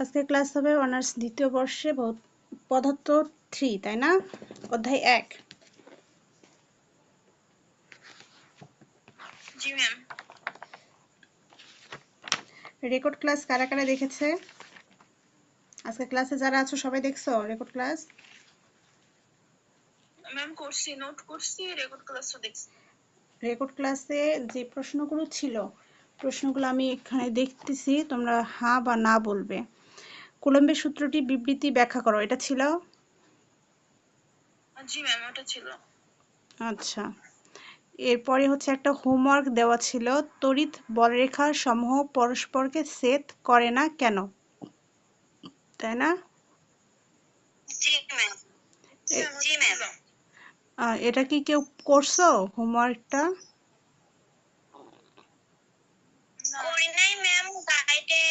আজকে ক্লাস হবে অনার্স দ্বিতীয় বর্ষে পদার্থ থ্রি তাই না? অধ্যায় এক। রেকর্ড ক্লাস কারা কারা দেখেছে? আজকে ক্লাসে যারা আছো সবাই দেখছ রেকর্ড ক্লাস ম্যাম করছি নোট করছি রেকর্ড ক্লাসটা দেখছি। রেকর্ড ক্লাসে যে প্রশ্নগুলো ছিল প্রশ্নগুলো আমি এখানে দেখতেছি তোমরা হ্যাঁ বা না বলবে। কুলম্বের সূত্রটি বিবৃতি ব্যাখ্যা করো এটা ছিল? জি ম্যাম ওটা ছিল। আচ্ছা। এরপরে হচ্ছে একটা হোমওয়ার্ক দেওয়া ছিল তড়িৎ বলরেখার সমূহ পরস্পরকে সেট করে না কেন? তাই না? এটা কি কেউ করছ হোমওয়ার্কটা করি নাই ম্যাম গাইডে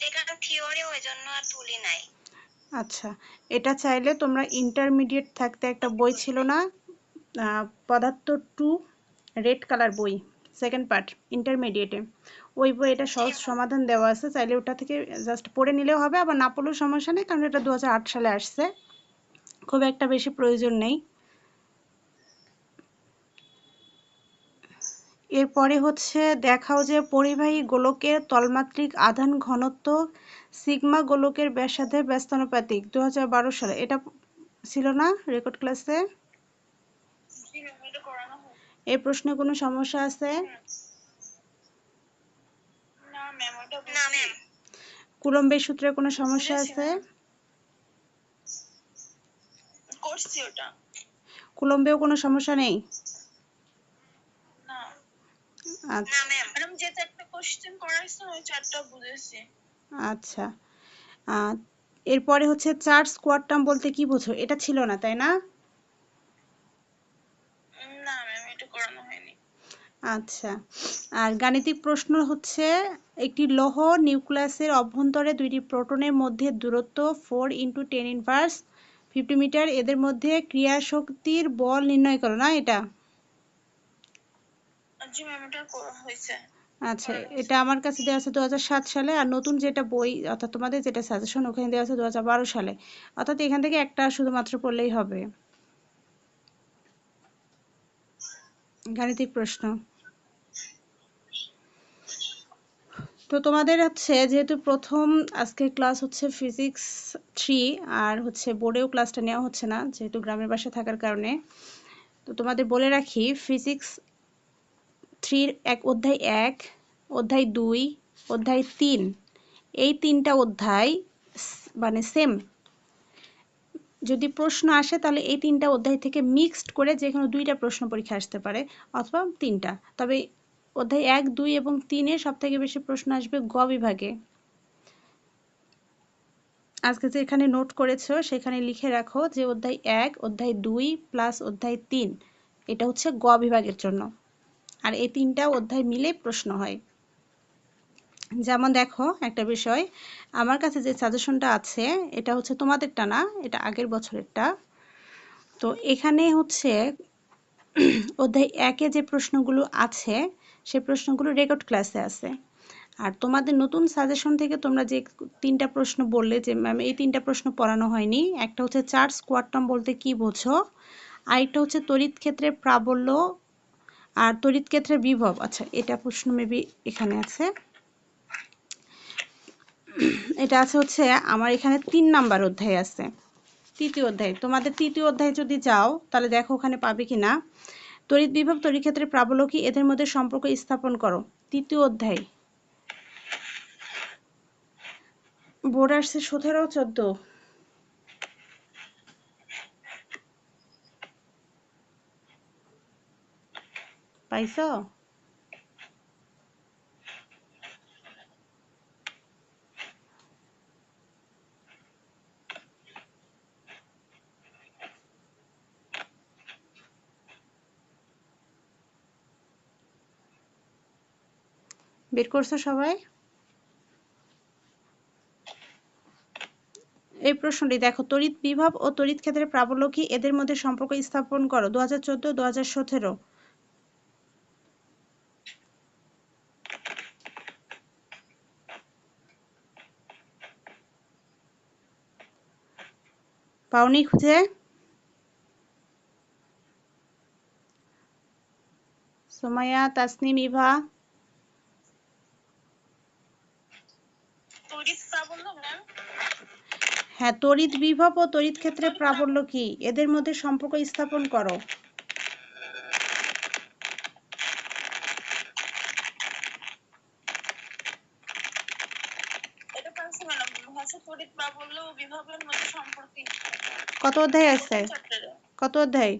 যেখানে থিওরি ওই জন্য আর তুলি নাই। আচ্ছা এটা চাইলে তোমরা ইন্টারমিডিয়েট থাকতে একটা বই ছিল না পদার্থ টু রেড কালার বই সেকেন্ড পার্ট ইন্টারমিডিয়েটে ওই বই এটা সহজ সমাধান দেওয়া আছে চাইলে ওটা থেকে জাস্ট পড়ে নিলেও হবে আবার না পড়লেও সমস্যা নেই কারণ এটা দু হাজার আট সালে আসছে। খুব একটা বেশি প্রয়োজন নেই। এরপরে হচ্ছে দেখাও যে পরিবাহী গোলকের তলমাত্রিক আধান ঘনত্ব সিগমা গোলকের ব্যাসার্ধের ব্যস্তানুপাতিক দু সালে। এটা ছিল না রেকর্ড ক্লাসে? এই প্রশ্নে কোনো সমস্যা আছে? কুলম্বের সূত্রে কোনো সমস্যা আছে? কুলম্বেও কোনো সমস্যা নেই? আচ্ছা। না ম্যাম ম্যাডাম যে চারটা কোশ্চেন করাইছেন ওই চারটা বুঝেছি। আচ্ছা। এরপরে হচ্ছে চার্জ কোয়ার্টাম বলতে কি বোঝো? এটা ছিল না তাই না? না ম্যাম এটা করানো হয়নি। আচ্ছা। আর গাণিতিক প্রশ্ন হচ্ছে একটি লৌহ নিউক্লিয়াসের অভ্যন্তরে দুইটি প্রোটনের মধ্যে দূরত্ব four into ten inverse fifty metre এদের মধ্যে ক্রিয়া শক্তির বল নির্ণয় করো না এটা? জি ম্যাম এটা হয়েছে। আচ্ছা এটা আমার কাছে দেওয়া আছে দু সালে আর নতুন যেটা বই অর্থাৎ তোমাদের যেটা সাজেশন ওখানে দেওয়া আছে দু সালে। অর্থাৎ এখান থেকে একটা শুধুমাত্র পড়লেই হবে। গাণিতিক প্রশ্ন। তো তোমাদের হচ্ছে যেহেতু প্রথম আজকে ক্লাস হচ্ছে ফিজিক্স থ্রি আর হচ্ছে বোর্ডেও ক্লাসটা নেওয়া হচ্ছে না যেহেতু গ্রামের বাসা থাকার কারণে। তো তোমাদের বলে রাখি ফিজিক্স থ্রির এক অধ্যায় এক, অধ্যায় দুই, অধ্যায় তিন। এই তিনটা অধ্যায় মানে সেম যদি প্রশ্ন আসে, তাহলে এই তিনটা অধ্যায় থেকে মিক্সড করে যে কোনো দুইটা প্রশ্ন পরীক্ষা আসতে পারে, অথবা তিনটা। তবে অধ্যায় এক, দুই এবং তিনে সব থেকে বেশি প্রশ্ন আসবে গ বিভাগে। আজকে যে এখানে নোট করেছ, সেখানে লিখে রাখো যে অধ্যায় এক, অধ্যায় দুই প্লাস অধ্যায় তিন, এটা হচ্ছে গ বিভাগের জন্য। আর এই তিনটা অধ্যায় মিলে প্রশ্ন হয়। যেমন দেখো, একটা বিষয়, আমার কাছে যে সাজেশনটা আছে, এটা হচ্ছে তোমাদেরটা না, এটা আগের বছরেরটা। তো এখানে হচ্ছে অধ্যায় একে যে প্রশ্নগুলো আছে, সে প্রশ্নগুলো রেকর্ড ক্লাসে আছে। আর তোমাদের নতুন সাজেশন থেকে তোমরা যে তিনটা প্রশ্ন বললে, যে ম্যাম এই তিনটা প্রশ্ন পড়ানো হয়নি, একটা হচ্ছে চার্জ কোয়ার্টাম বলতে কি বোঝো আরেকটা হচ্ছে তড়িৎ ক্ষেত্রের প্রাবল্য আর তড়িৎ ক্ষেত্রের বিভব আচ্ছা এটা প্রশ্ন মেবি এখানে আছে। এটা আছে হচ্ছে, আমার এখানে তিন নাম্বার অধ্যায় আছে, তৃতীয় অধ্যায়। তোমাদের তৃতীয় অধ্যায় যদি যাও, তাহলে দেখো ওখানে পাবে কি না তড়িৎ বিভব, তড়িৎ ক্ষেত্রের প্রাবল্য কি এদের মধ্যে সম্পর্ক স্থাপন করো। তৃতীয় অধ্যায়। বোর্ড আসছে সতেরো, চোদ্দ। পাইছো? বের করছ সবাই? এই প্রশ্নটি দেখো, তড়িৎ বিভব ও তড়িৎ ক্ষেত্রের প্রাবল্য কি এদের মধ্যে সম্পর্ক স্থাপন করো দু হাজার চোদ্দ দু হাজার সতেরো। পাওনি খুঁজে? সোমায়া তাসনিম ইভা। হ্যাঁ তড়িৎ বিভব ও তড়িৎ ক্ষেত্রে প্রাবল্য কি? এদের মধ্যে সম্পর্ক স্থাপন করো এটা পারছি ম্যাডাম হচ্ছে তড়িৎ প্রাবল্য ও বিভবের মধ্যে সম্পর্ক কত অধ্যায় আছে? কত অধ্যায়?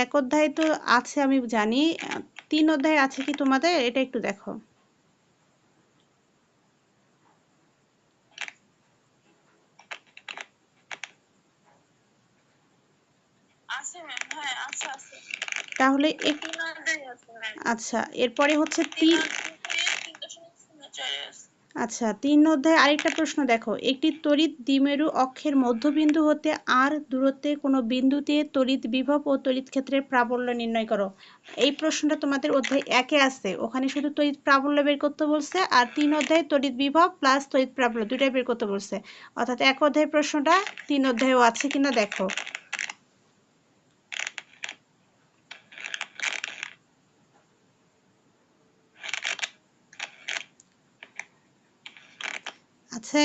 এক অধ্যায় তো আছে আমি জানি। তিন অধ্যায় আছে কি তোমাদের? এটা একটু দেখো। হ্যাঁ তাহলে আচ্ছা এরপরে হচ্ছে তিন দশমিক শূন্য চারে আছে আচ্ছা তিন অধ্যায় আরেকটা প্রশ্ন দেখো। একটি তড়িৎ দ্বিমেরু অক্ষের মধ্যবিন্দু হতে আর দূরত্বে কোনো বিন্দুতে তড়িৎ বিভব ও তড়িৎ ক্ষেত্রের প্রাবল্য নির্ণয় করো। এই প্রশ্নটা তোমাদের অধ্যায় একে আছে। ওখানে শুধু তড়িৎ প্রাবল্য বের করতে বলছে আর তিন অধ্যায় তড়িৎ বিভব প্লাস তড়িৎ প্রাবল্য দুটাই বের করতে বলছে। অর্থাৎ এক অধ্যায় প্রশ্নটা তিন অধ্যায়ও আছে কিনা দেখো। আছে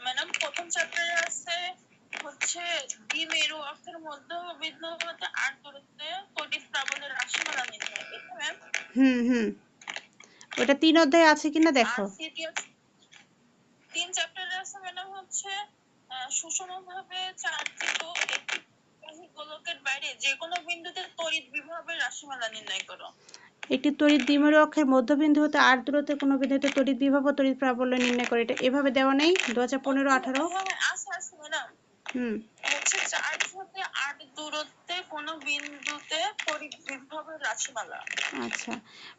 ম্যাডাম প্রথম চ্যাপ্টারে আছে হচ্ছে দ্বিমেরু অক্ষের মধ্যবিন্দু হতে আট দূরত্বে তড়িৎ প্রাবল্যের রাশিমালা নির্ণয় এটা হুম হুম। ওটা তিন অধ্যায় আছে কিনা দেখো তিন চ্যাপ্টারে আছে ম্যাডাম হচ্ছে আহ, সুষমভাবে চার্জিত একটি বাহী গোলকের বাইরে যে কোনো বিন্দুতে তড়িৎ বিভবের রাশিমালা নির্ণয় করো একটি তড়িৎ দ্বিমেরু অক্ষের মধ্যবিন্দু হতে আর দূরত্বে কোনো বিন্দুতে তড়িৎ বিভব ও তড়িৎ প্রাবল্য নির্ণয় করে। এটা এভাবে দেওয়া নেই দু হাজার পনেরো আঠারো। হুম। হচ্ছে চার্জ হতে আট দূরত্বে কোনো বিন্দুতে তড়িৎ বিভবের রাশিমালা। আচ্ছা।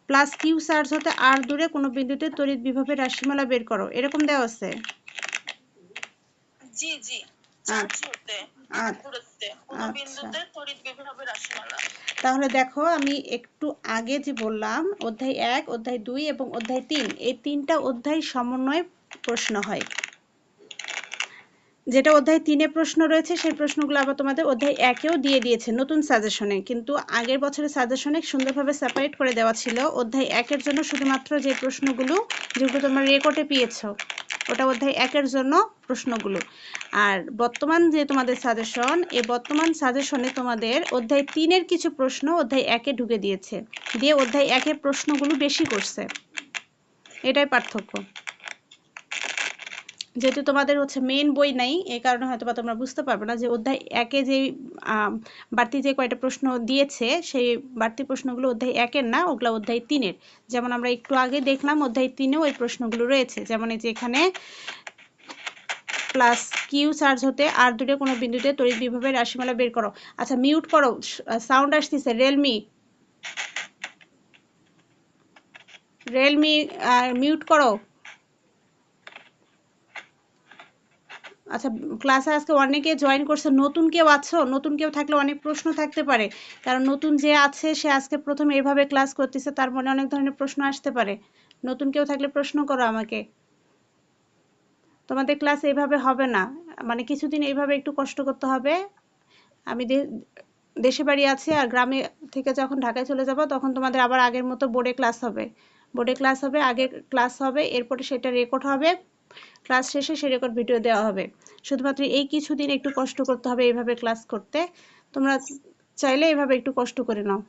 প্লাস কিউ চার্জ হতে আর দূরে কোনো বিন্দুতে তড়িৎ বিভবের রাশিমালা বের করো। এরকম দেওয়া আছে? জি জি। আচ্ছা। আচ্ছা। তাহলে দেখো আমি একটু আগে যে বললাম অধ্যায় এক অধ্যায় দুই এবং অধ্যায় তিন এই তিনটা অধ্যায় সমন্বয়ে প্রশ্ন হয় যেটা অধ্যায় তিনে প্রশ্ন রয়েছে সেই প্রশ্নগুলো আবার তোমাদের অধ্যায় একেও দিয়ে দিয়েছে নতুন সাজেশনে কিন্তু আগের বছরের সাজেশনে সুন্দরভাবে সেপারেট করে দেওয়া ছিল অধ্যায় একের জন্য শুধুমাত্র যে প্রশ্নগুলো যেগুলো তোমরা রেকর্ডে পেয়েছ ওটা অধ্যায় একের জন্য প্রশ্নগুলো। আর বর্তমান যে তোমাদের সাজেশন এই বর্তমান সাজেশনে তোমাদের অধ্যায় তিনের কিছু প্রশ্ন অধ্যায় একে ঢুকে দিয়েছে। দিয়ে অধ্যায় একের প্রশ্নগুলো বেশি করছে। এটাই পার্থক্য। যেহেতু তোমাদের হচ্ছে মেন বই নাই, এ কারণে হয়তো বা তোমরা বুঝতে পারবে না যে অধ্যায় একে যে বাড়তি যে কয়টা প্রশ্ন দিয়েছে, সেই বাড়তি প্রশ্নগুলো অধ্যায় একের না, ওগুলা অধ্যায় তিনের। যেমন আমরা একটু আগে দেখলাম অধ্যায় তিনেও ওই প্রশ্নগুলো রয়েছে। যেমন এই যে এখানে প্লাস কিউ চার্জ হতে আর দুটো কোনো বিন্দুতে তড়িৎ বিভবের রাশিমালা বের করো। আচ্ছা মিউট করো। সাউন্ড আসতেছে। রিয়েলমি রিয়েলমি মিউট করো। আচ্ছা ক্লাসে আজকে অনেকে জয়েন করছে, নতুন কেউ আছো? নতুন কেউ থাকলে অনেক প্রশ্ন থাকতে পারে। কারণ নতুন যে আছে, সে আজকে প্রথমে এভাবে ক্লাস করতেছে, তার মনে অনেক ধরনের প্রশ্ন আসতে পারে। নতুন কেউ থাকলে প্রশ্ন করো আমাকে। তোমাদের ক্লাস এইভাবে হবে না। মানে কিছুদিন এইভাবে একটু কষ্ট করতে হবে। আমি দেশে বাড়ি আছি আর গ্রামে থেকে যখন ঢাকায় চলে যাব, তখন তোমাদের আবার আগের মতো বোর্ডে ক্লাস হবে। বোর্ডে ক্লাস হবে, আগে ক্লাস হবে, এরপরে সেটা রেকর্ড হবে। ক্লাস শেষে সে রেকর্ড ভিডিও দেওয়া হবে। শুধুমাত্র এই কিছুদিন একটু কষ্ট করতে হবে এইভাবে ক্লাস করতে। তোমরা চাইলে এইভাবে একটু কষ্ট করে নাও।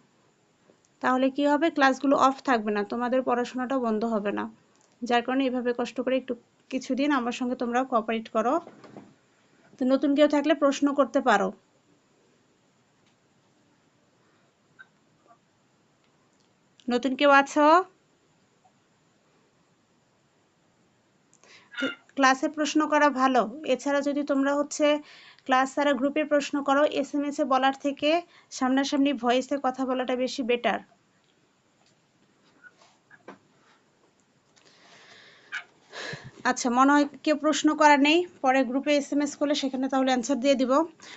তাহলে কি হবে? ক্লাসগুলো অফ থাকবে না। তোমাদের পড়াশোনাটাও বন্ধ হবে না। যার কারণে এইভাবে কষ্ট করে একটু কিছুদিন আমার সঙ্গে তোমরা কোঅপারেট করো। তো নতুন কেউ থাকলে প্রশ্ন করতে পারো। নতুন কেউ আছো? ক্লাসে প্রশ্ন করা ভালো। এছাড়া যদি তোমরা হচ্ছে ক্লাস ছাড়া গ্রুপে প্রশ্ন করো এস এম এস এ বলার থেকে সামনাসামনি ভয়েসে কথা বলাটা বেশি বেটার আচ্ছা মনে হয় কেউ প্রশ্ন করা নেই। পরে গ্রুপে এস এম এস করলে সেখানে তাহলে অ্যান্সার দিয়ে দিব।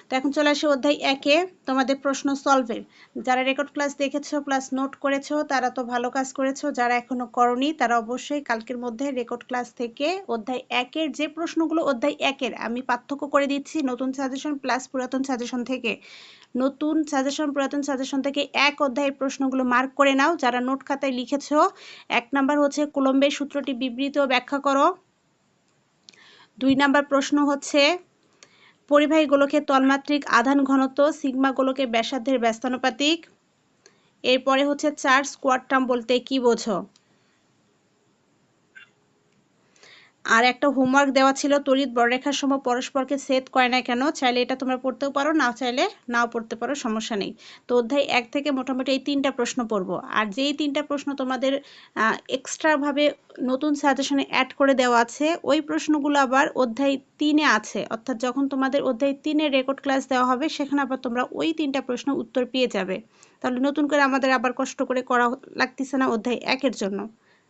তো এখন চলে আসি অধ্যায় একে তোমাদের প্রশ্ন সলভের যারা রেকর্ড ক্লাস দেখেছ প্লাস নোট করেছ, তারা তো ভালো কাজ করেছ। যারা এখনও করনি, তারা অবশ্যই কালকের মধ্যে রেকর্ড ক্লাস থেকে অধ্যায় একের যে প্রশ্নগুলো অধ্যায় একের আমি পার্থক্য করে দিচ্ছি নতুন সাজেশন প্লাস পুরাতন সাজেশন থেকে। নতুন সাজেশন পুরাতন সাজেশন থেকে এক অধ্যায়ের প্রশ্নগুলো মার্ক করে নাও। যারা নোট খাতায় লিখেছো, এক নাম্বার হচ্ছে কুলম্বের সূত্রটি বিবৃত ব্যাখ্যা করো। দুই নাম্বার প্রশ্ন হচ্ছে, পরিবাহী গোলকে তন্মাত্রিক আধান ঘনত্ব, সিগমা গোলকে ব্যাসার্ধের ব্যস্তানুপাতিক। এরপরে হচ্ছে চার্জ কোয়ার্টাম বলতে কি বোঝো? আর একটা হোমওয়ার্ক দেওয়া ছিল, তড়িৎ বড়রেখার সময় পরস্পরকে সেট করে না কেন? চাইলে এটা তোমরা পড়তেও পারো, না চাইলে নাও পড়তে পারো, সমস্যা নেই। তো অধ্যায় এক থেকে মোটামুটি এই তিনটা প্রশ্ন পড়ব। আর যেই তিনটা প্রশ্ন তোমাদের এক্সট্রাভাবে নতুন সাজেশনে অ্যাড করে দেওয়া আছে, ওই প্রশ্নগুলো আবার অধ্যায় তিনে আছে। অর্থাৎ যখন তোমাদের অধ্যায় তিনে রেকর্ড ক্লাস দেওয়া হবে, সেখানে আবার তোমরা ওই তিনটা প্রশ্ন উত্তর পেয়ে যাবে। তাহলে নতুন করে আমাদের আবার কষ্ট করে করা লাগতেছে না অধ্যায় একের জন্য।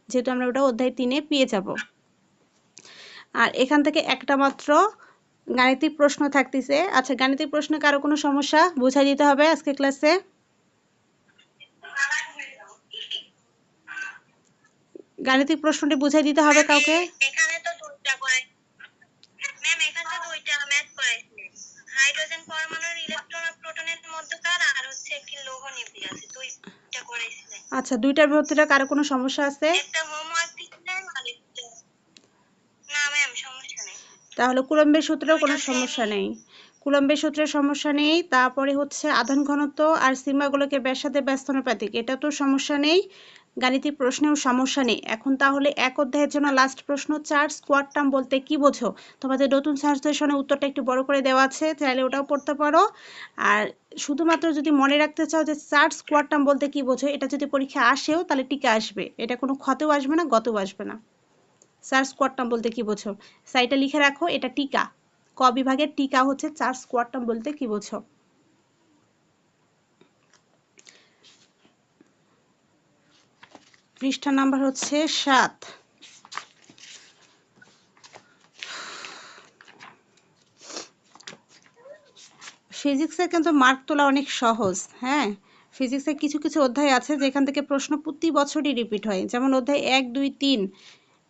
যেহেতু আমরা ওটা অধ্যায় তিনে পেয়ে যাব। আর এখান থেকে একটা মাত্র গাণিতিক প্রশ্ন থাকতেছে। আচ্ছা গাণিতিক প্রশ্নে কারও কোনো সমস্যা বুঝাই দিতে হবে আজকে ক্লাসে? গাণিতিক প্রশ্নটি বুঝাই দিতে হবে কাউকে? আচ্ছা দুইটার ভিতরে কারও কোনো সমস্যা আছে? একটা হোমওয়ার্ক দিছিলেন আর একটা না ম্যাম সমস্যা নেই তাহলে কুলম্বের সূত্রেও কোনো সমস্যা নেই। কুলম্বের সূত্রের সমস্যা নেই তারপরে হচ্ছে আধান ঘনত্ব আর সীমাগুলোকে ব্যাসাতে ব্যস্তানুপাতিক এটা তো সমস্যা নেই। গাণিতিক প্রশ্নেও সমস্যা নেই। এখন তাহলে এক অধ্যায়ের জন্য লাস্ট প্রশ্ন চার্জ স্কোয়াড টার্ম বলতে কি বোঝো? তোমাদের নতুন সাজেশনে উত্তরটা একটু বড় করে দেওয়া আছে চাইলে ওটাও পড়তে পারো। আর শুধুমাত্র যদি মনে রাখতে চাও যে চার্জ স্কোয়াড টার্ম বলতে কি বোঝো এটা যদি পরীক্ষা আসেও তাহলে টিকে আসবে। এটা কোনো ক্ষতেও আসবে না গতেও আসবে না। চার স্কোয়াড টার্ম বলতে কি বোঝো? সাইটে লিখে রাখো, এটা টিকা। ক বিভাগের টিকা হচ্ছে চার স্কোয়াড টার্ম বলতে কি বোঝো? পৃষ্ঠা নাম্বার হচ্ছে সাত। ফিজিক্সের কিন্তু মার্ক তোলা অনেক সহজ হ্যাঁ? ফিজিক্সের কিছু কিছু অধ্যায় আছে যেখান থেকে প্রশ্ন প্রতি বছরই রিপিট হয়। যেমন অধ্যায় এক, দুই, তিন।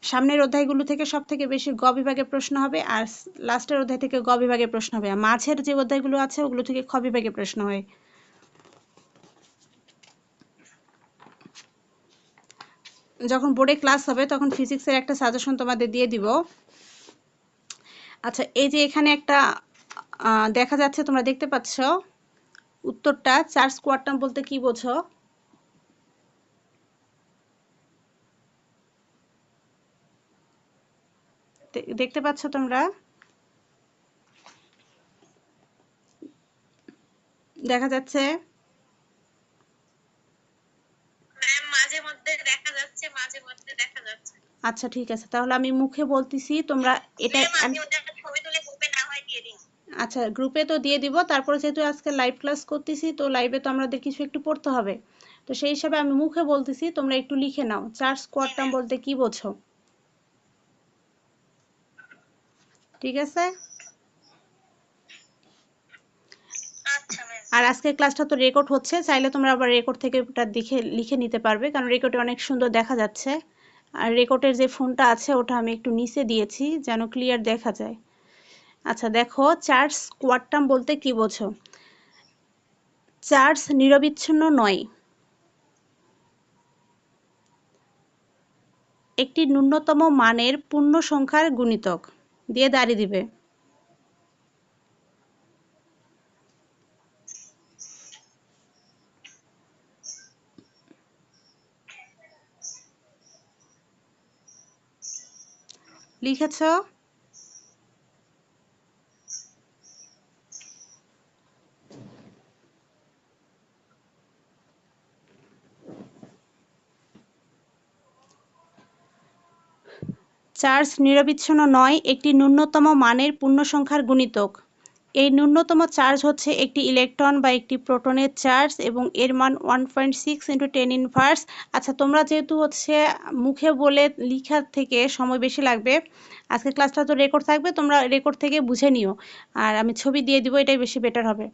সামনের অধ্যায়গুলো থেকে সব থেকে বেশি গ বিভাগের প্রশ্ন হবে আর লাস্টের অধ্যায় থেকে গ বিভাগের প্রশ্ন হবে। আর মাঝের যে অধ্যায়গুলো আছে, ওগুলো থেকে খ বিভাগের প্রশ্ন হয়। যখন বোর্ডে ক্লাস হবে, তখন ফিজিক্সের একটা সাজেশন তোমাদের দিয়ে দিব। আচ্ছা এই যে এখানে একটা দেখা যাচ্ছে, তোমরা দেখতে পাচ্ছ, উত্তরটা চার্জ কোয়ার্টাম বলতে কি বোঝো? দেখতে পাচ্ছ তোমরা? দেখা যাচ্ছে? আচ্ছা ঠিক আছে। তাহলে আমি মুখে বলতেছি তোমরা এটা আচ্ছা গ্রুপে তো দিয়ে দিব। তারপরে যেহেতু আজকে লাইভ ক্লাস করতেছি তো লাইভে তো আমাদের কিছু একটু পড়তে হবে। তো সেই হিসাবে আমি মুখে বলতেছি তোমরা একটু লিখে নাও। চার্জ কোয়ার্টাম বলতে কি বোঝো? ঠিক আছে? আচ্ছা আর আজকের ক্লাসটা তো রেকর্ড হচ্ছে চাইলে তোমরা আবার রেকর্ড থেকে ওটা দেখে লিখে নিতে পারবে কারণ রেকর্ডে অনেক সুন্দর দেখা যাচ্ছে। আর রেকর্ডের যে ফোনটা আছে ওটা আমি একটু নিচে দিয়েছি যেন ক্লিয়ার দেখা যায়। আচ্ছা দেখো চার্জ কোয়ার্টাম বলতে কি বোঝো? চার্জ নিরবিচ্ছিন্ন নয়। একটি ন্যূনতম মানের পূর্ণ সংখ্যার গুণিতক। দিয়ে দাড়ি দিবে। লিখেছ? চার্জ নিরবিচ্ছিন্ন নয়, একটি ন্যূনতম মানের পূর্ণ সংখ্যার গুণিতক। এই ন্যূনতম চার্জ হচ্ছে একটি ইলেকট্রন বা একটি প্রোটনের চার্জ এবং এর মান one point six into ten inverse আচ্ছা তোমরা যেহেতু হচ্ছে মুখে বলে লিখার থেকে সময় বেশি লাগবে, আজকে ক্লাসটা তো রেকর্ড থাকবে, তোমরা রেকর্ড থেকে বুঝে নিও। আর আমি ছবি দিয়ে দিব, এটাই বেশি বেটার হবে।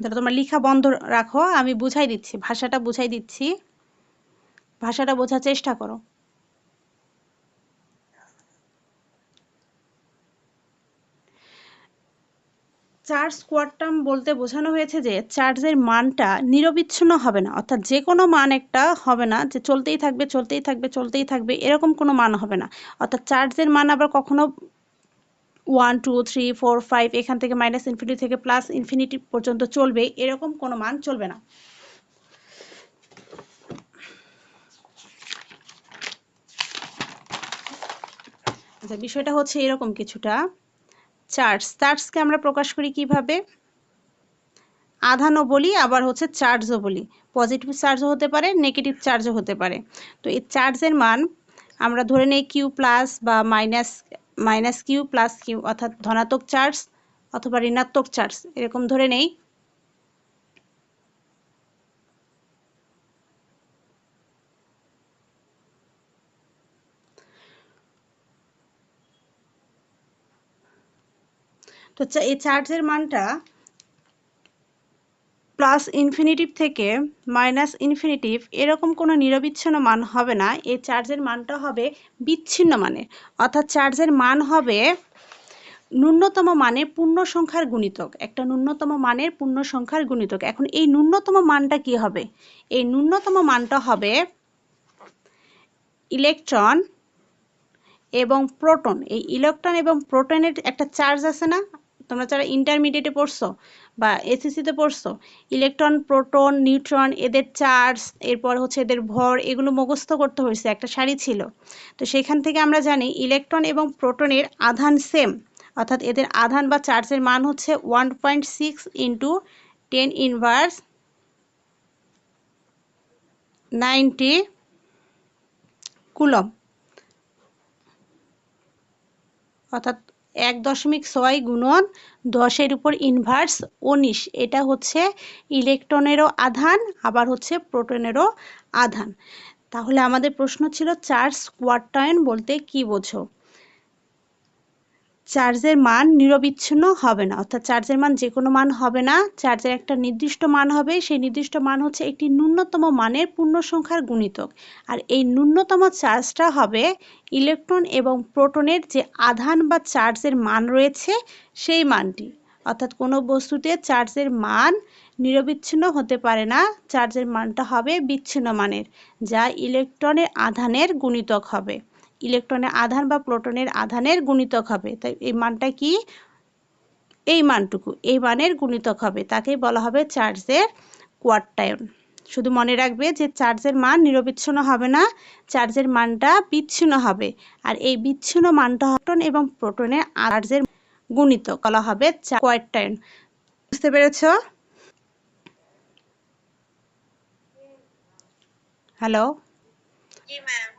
তাহলে তোমরা লিখা বন্ধ রাখো, আমি বুঝাই দিচ্ছি, ভাষাটা বুঝাই দিচ্ছি। ভাষাটা বোঝার চেষ্টা করো। চার্জ কোয়ান্টাম বলতে বোঝানো হয়েছে যে চার্জের মানটা নিরবিচ্ছিন্ন হবে না। অর্থাৎ যে কোনো মান একটা হবে না যে চলতেই থাকবে চলতেই থাকবে চলতেই থাকবে, এরকম কোনো মান হবে না। অর্থাৎ চার্জের মান আবার কখনো one two three four five এখান থেকে মাইনাস ইনফিনিটি থেকে প্লাস ইনফিনিটি পর্যন্ত চলবে, এরকম কোনো মান চলবে না। আচ্ছা বিষয়টা হচ্ছে এরকম কিছুটা। চার্জ। চার্জকে আমরা প্রকাশ করি কীভাবে? আধানও বলি, আবার হচ্ছে চার্জও বলি। পজিটিভ চার্জও হতে পারে, নেগেটিভ চার্জও হতে পারে। তো এই চার্জের মান আমরা ধরে নিই কিউ প্লাস বা minus minus Q plus Q, অর্থাৎ ধনাত্মক চার্জ অথবা ঋণাত্মক চার্জ, এরকম ধরে নেই। তো এই চার্জের মানটা প্লাস ইনফিনিটিভ থেকে মাইনাস ইনফিনিটিভ এরকম কোনো নিরবিচ্ছিন্ন মান হবে না। এই চার্জের মানটা হবে বিচ্ছিন্ন মানের অর্থাৎ চার্জের মান হবে ন্যূনতম মানের পূর্ণ সংখ্যার গুণিতক। একটা ন্যূনতম মানের পূর্ণ সংখ্যার গুণিতক। এখন এই ন্যূনতম মানটা কি হবে? এই ন্যূনতম মানটা হবে ইলেকট্রন এবং প্রোটন। এই ইলেকট্রন এবং প্রোটনের একটা চার্জ আছে না? তোমরা যারা ইন্টারমিডিয়েটে পড়ছো বা এসএসসিতে পড়ছো ইলেকট্রন প্রোটন নিউট্রন এদের চার্জ এরপর হচ্ছে এদের ভর, এগুলো মুখস্থ করতে হয়েছে, একটা সারি ছিল। তো সেখান থেকে আমরা জানি ইলেকট্রন এবং প্রোটনের আধান সেম অর্থাৎ এদের আধান বা চার্জের মান হচ্ছে one point six into ten inverse ninety coulomb অর্থাৎ এক দশমিক ছয় গুণন দশের উপর ইনভার্স উনিশ। এটা হচ্ছে ইলেকট্রনেরও আধান, আবার হচ্ছে প্রোটনেরও আধান। তাহলে আমাদের প্রশ্ন ছিল চার্জ কোয়ার্টায়ন বলতে কি বোঝো? চার্জের মান নিরবিচ্ছিন্ন হবে না। অর্থাৎ চার্জের মান যে কোনো মান হবে না। চার্জের একটা নির্দিষ্ট মান হবে। সেই নির্দিষ্ট মান হচ্ছে একটি ন্যূনতম মানের পূর্ণ সংখ্যার গুণিতক। আর এই ন্যূনতম চার্জটা হবে ইলেকট্রন এবং প্রোটনের যে আধান বা চার্জের মান রয়েছে, সেই মানটি। অর্থাৎ কোনো বস্তুতে চার্জের মান নিরবিচ্ছিন্ন হতে পারে না। চার্জের মানটা হবে বিচ্ছিন্ন মানের, যা ইলেকট্রনের আধানের গুণিতক হবে। ইলেকট্রনের আধান বা প্রোটনের আধানের গুণিতক হবে। তাই এই মানটা কি? এই মানটুকু, এই মানের গুণিতক হবে। তাকেই বলা হবে চার্জের কোয়ার্টায়ন শুধু মনে রাখবে যে চার্জের মান নিরবিচ্ছিন্ন হবে না, চার্জের মানটা বিচ্ছিন্ন হবে। আর এই বিচ্ছিন্ন মানটা হটন এবং প্রোটনের চার্জের গুণিতক। বলা হবে কোয়ার্টায়ন বুঝতে পেরেছ? হ্যালো? জি, ম্যাম।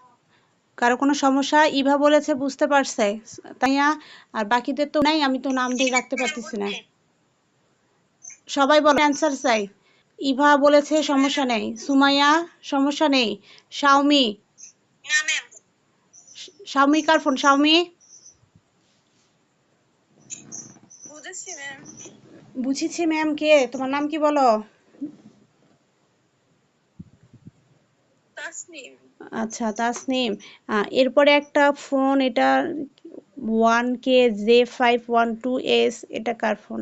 কারও কোনো সমস্যা ইভা বলেছে বুঝতে পারছে। তাইয়া আর বাকিদের তো নাই আমি তো নাম দিয়ে রাখতে পারতেছি না। সবাই বলে অ্যান্সার চাই। ইভা বলেছে সমস্যা নেই। সুমাইয়া সমস্যা নেই। শাওমি? শাওমি কার ফোন শাওমি? বুঝেছি বুঝেছি ম্যাম কে? তোমার নাম কি বলো? তাসনিম। আচ্ছা তাসনিম এরপরে একটা ফোন এটা one K J five one two S এটা কার ফোন?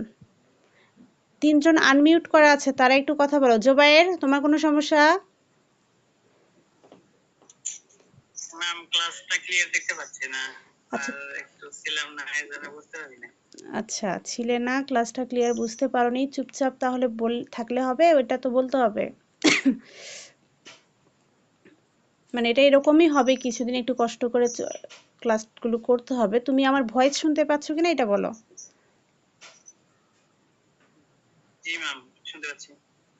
তিনজন আনমিউট করা আছে তারা একটু কথা বলো। জোবায়ের তোমার কোনো সমস্যা? ম্যাম ক্লাসটা ক্লিয়ার দেখতে পাচ্ছি না। আচ্ছা। আর একটু ছিলাম না বুঝতে পারি না। আচ্ছা ছিলে না ক্লাসটা ক্লিয়ার বুঝতে পারোনি। চুপচাপ তাহলে বল থাকলে হবে ওইটা তো বলতে হবে। মানে এটা এরকমই হবে কিছুদিন একটু কষ্ট করে ক্লাসগুলো করতে হবে। তুমি আমার ভয়েস শুনতে পাচ্ছ কিনা এটা বলো?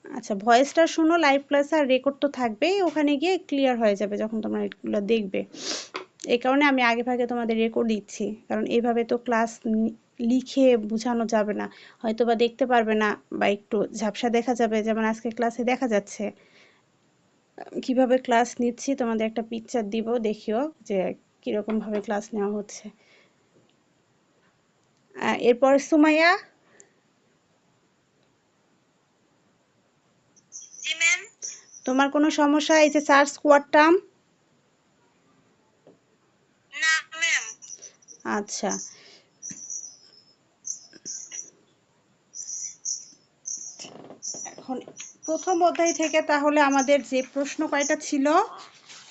আচ্ছা ভয়েসটা শুনো লাইভ ক্লাস আর রেকর্ড তো থাকবেই ওখানে গিয়ে ক্লিয়ার হয়ে যাবে যখন তোমরা এগুলো দেখবে। এই কারণে আমি আগে ভাগে তোমাদের রেকর্ড দিচ্ছি কারণ এইভাবে তো ক্লাস লিখে বোঝানো যাবে না। হয়তো বা দেখতে পারবে না বা একটু ঝাপসা দেখা যাবে যেমন আজকে ক্লাসে দেখা যাচ্ছে। কীভাবে ক্লাস নিচ্ছি? তোমাদের একটা পিকচার দিব দেখিও যে কীরকম ভাবে ক্লাস নেওয়া হচ্ছে। এরপর সুমাইয়া? তোমার কোনো সমস্যা? এই যে স্কোয়ার টার্ম আচ্ছা এখন প্রথম অধ্যায় থেকে তাহলে আমাদের যে প্রশ্ন কয়টা ছিল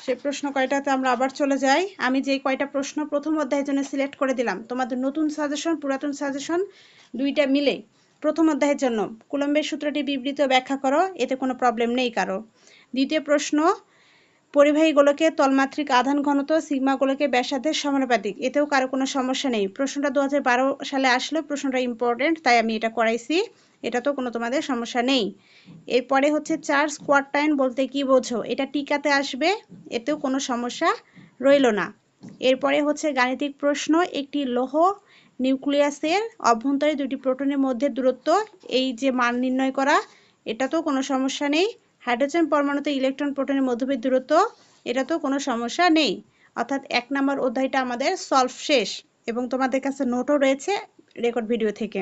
সেই প্রশ্ন কয়টাতে আমরা আবার চলে যাই। আমি যে কয়টা প্রশ্ন প্রথম অধ্যায়ের জন্য সিলেক্ট করে দিলাম, তোমাদের নতুন সাজেশন, পুরাতন সাজেশন দুইটা মিলে। প্রথম অধ্যায়ের জন্য কুলম্বের সূত্রটি বিবৃত ব্যাখ্যা করো, এতে কোনো প্রবলেম নেই কারও। দ্বিতীয় প্রশ্ন পরিবাহী গোলকে তলমাত্রিক আধান ঘনত্ব সিগমা গোলকে ব্যাসার্ধের সমানুপাতিক, এতেও কারও কোনো সমস্যা নেই। প্রশ্নটা দু হাজার বারো সালে আসলো, প্রশ্নটা ইম্পর্টেন্ট তাই আমি এটা করাইছি। এটা তো কোনো তোমাদের সমস্যা নেই। এরপরে হচ্ছে চার কোয়ার্টাইন বলতে কি বোঝো? এটা টিকাতে আসবে, এতেও কোনো সমস্যা রইল না। এরপরে হচ্ছে গাণিতিক প্রশ্ন, একটি লৌহ নিউক্লিয়াসের অভ্যন্তরে দুটি প্রোটনের মধ্যে দূরত্ব, এই যে মান নির্ণয় করা এটাতেও কোনো সমস্যা নেই। হাইড্রোজেন পরমাণুতে ইলেকট্রন প্রোটনের মধ্যবর্তী দূরত্ব, এটা তো কোনো সমস্যা নেই। অর্থাৎ এক নম্বর অধ্যায়টা আমাদের সলভ শেষ এবং তোমাদের কাছে নোটও রয়েছে রেকর্ড ভিডিও থেকে।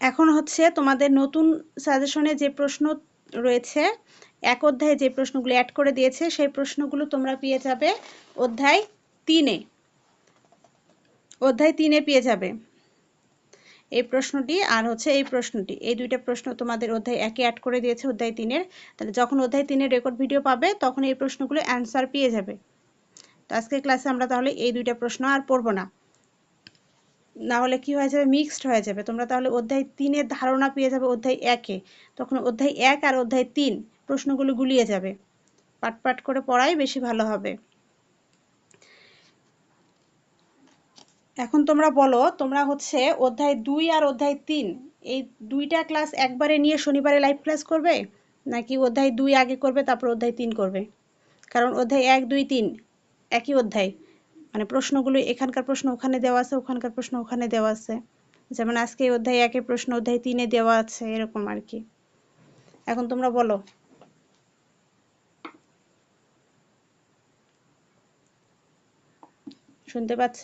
এখন হচ্ছে তোমাদের নতুন সাজেশনে যে প্রশ্ন রয়েছে, এক অধ্যায়ে যে প্রশ্নগুলো অ্যাড করে দিয়েছে, সেই প্রশ্নগুলো তোমরা পেয়ে যাবে অধ্যায় তিনে। অধ্যায় তিনে পেয়ে যাবে এই প্রশ্নটি আর হচ্ছে এই প্রশ্নটি। এই দুইটা প্রশ্ন তোমাদের অধ্যায় একে অ্যাড করে দিয়েছে অধ্যায় তিনের। তাহলে যখন অধ্যায় তিনের রেকর্ড ভিডিও পাবে, তখন এই প্রশ্নগুলো অ্যান্সার পেয়ে যাবে। তো আজকের ক্লাসে আমরা তাহলে এই দুইটা প্রশ্ন আর পড়ব না। না হলে কি হয়ে যাবে? মিক্সড হয়ে যাবে। তোমরা তাহলে অধ্যায় তিনের ধারণা পেয়ে যাবে অধ্যায় একে। তখন অধ্যায় এক আর অধ্যায় তিন প্রশ্নগুলো গুলিয়ে যাবে। পাট পাট করে পড়াই বেশি ভালো হবে। এখন তোমরা বলো, তোমরা হচ্ছে অধ্যায় দুই আর অধ্যায় তিন, এই দুইটা ক্লাস একবারে নিয়ে শনিবারে লাইভ ক্লাস করবে? নাকি অধ্যায় দুই আগে করবে, তারপর অধ্যায় তিন করবে? কারণ অধ্যায় এক, দুই, তিন একই অধ্যায়। মানে প্রশ্নগুলো এখানকার প্রশ্ন ওখানে দেওয়া আছে ওখানকার প্রশ্ন ওখানে দেওয়া আছে। যেমন আজকে অধ্যায় একে প্রশ্ন অধ্যায় তিনে দেওয়া আছে এরকম আর কি। এখন তোমরা বলো। শুনতে পাচ্ছ?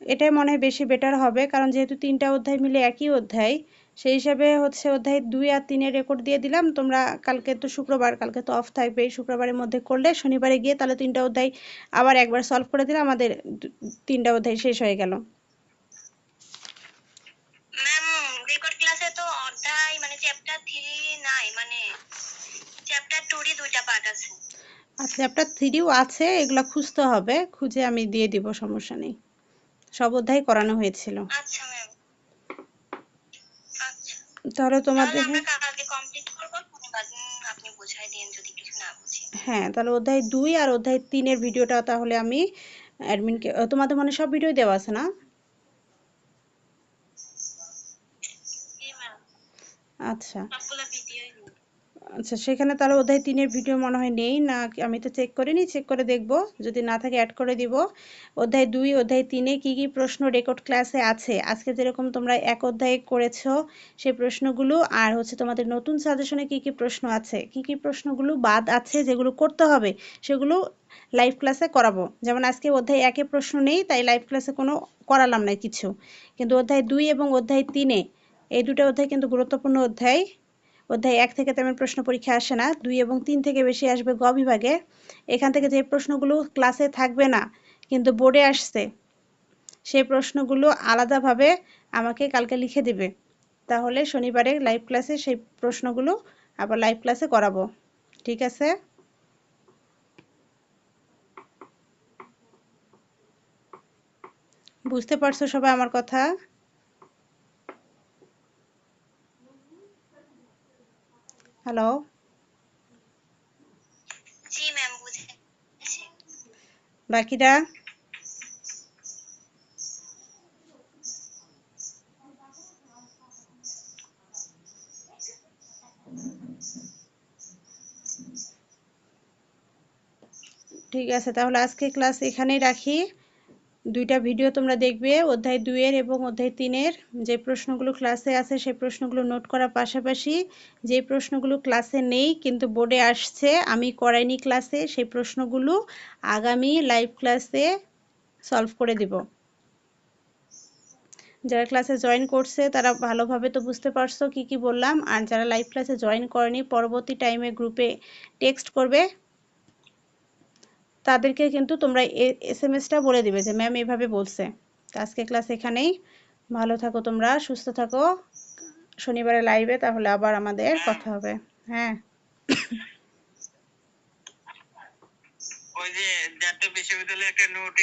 এটাই মনে হয় বেশি বেটার হবে কারণ যেহেতু তিনটা অধ্যায় মিলে একই অধ্যায় সেই হিসাবে হচ্ছে অধ্যায় দুই আর তিনের রেকর্ড দিয়ে দিলাম। তোমরা কালকে তো শুক্রবার কালকে তো অফ থাকবে। এই শুক্রবারের মধ্যে করলে শনিবারে গিয়ে তাহলে তিনটা অধ্যায় আবার একবার সলভ করে দিলে আমাদের তিনটা অধ্যায় শেষ হয়ে গেল। মানে চ্যাপ্টার মানে আছে। থ্রিও আছে এগুলা খুঁজতে হবে। খুঁজে আমি দিয়ে দিব সমস্যা নেই। সব অধ্যায় করানো হয়েছিল। আচ্ছা ম্যাম আচ্ছা তাহলে তোমাদের তাহলে আমরা কালকে কমপ্লিট করব শনিবার দিন আপনি বুঝাই দিন যদি কিছু না তোমাদের হ্যাঁ তাহলে অধ্যায় দুই আর অধ্যায় তিনের ভিডিওটা তাহলে আমি অ্যাডমিনকে তোমাদের মানে সব ভিডিও দেওয়া আছে না? আচ্ছা। আচ্ছা সেখানে তাহলে অধ্যায় তিনের ভিডিও মনে হয় নেই, না আমি তো চেক করে করিনি চেক করে দেখব। যদি না থাকে অ্যাড করে দিব। অধ্যায় দুই অধ্যায় তিনে, কি কি প্রশ্ন রেকর্ড ক্লাসে আছে? আজকে যেরকম তোমরা এক অধ্যায় করেছ সেই প্রশ্নগুলো, আর হচ্ছে তোমাদের নতুন সাজেশনে কি কি প্রশ্ন আছে? কি কি প্রশ্নগুলো বাদ আছে যেগুলো করতে হবে, সেগুলো লাইভ ক্লাসে করাবো। যেমন আজকে অধ্যায় একে প্রশ্ন নেই, তাই লাইভ ক্লাসে কোনো করালাম না কিছু। কিন্তু অধ্যায় দুই এবং অধ্যায় তিনে, এই দুটো অধ্যায় কিন্তু গুরুত্বপূর্ণ অধ্যায়। অধ্যায় এক থেকে তেমন প্রশ্ন পরীক্ষা আসে না। দুই এবং তিন থেকে বেশি আসবে গ বিভাগে। এখান থেকে যে প্রশ্নগুলো ক্লাসে থাকবে না, কিন্তু বোর্ডে আসছে, সেই প্রশ্নগুলো আলাদাভাবে আমাকে কালকে লিখে দিবে। তাহলে শনিবারে লাইভ ক্লাসে সেই প্রশ্নগুলো আবার লাইভ ক্লাসে করাবো। ঠিক আছে? বুঝতে পারছ সবাই আমার কথা? হ্যালো জি ম্যাম বুঝেছি। বাকিরা? ঠিক আছে তাহলে আজকে ক্লাস এখানেই রাখি। দুইটা ভিডিও তোমরা দেখবে, অধ্যায় দুইয়ের এবং অধ্যায় তিনের। যে প্রশ্নগুলো ক্লাসে আছে, সেই প্রশ্নগুলো নোট করার পাশাপাশি যে প্রশ্নগুলো ক্লাসে নেই কিন্তু বোর্ডে আসছে, আমি করাইনি ক্লাসে সেই প্রশ্নগুলো আগামী লাইভ ক্লাসে সলভ করে দিব। যারা ক্লাসে জয়েন করছে, তারা ভালোভাবে তো বুঝতে পারছ কি কি বললাম। আর যারা লাইভ ক্লাসে জয়েন করেনি, পরবর্তী টাইমে গ্রুপে টেক্সট করবে। তাদেরকে কিন্তু তোমরা এস এম এসটা বলে দিবে যে ম্যাম এভাবে বলছে। আজকে ক্লাস এখানেই। ভালো থাকো তোমরা, সুস্থ থাকো। শনিবারে লাইভে তাহলে আবার আমাদের কথা হবে। হ্যাঁ। ওই যে, জাতীয় বিশ্ববিদ্যালয়ে একটা নোট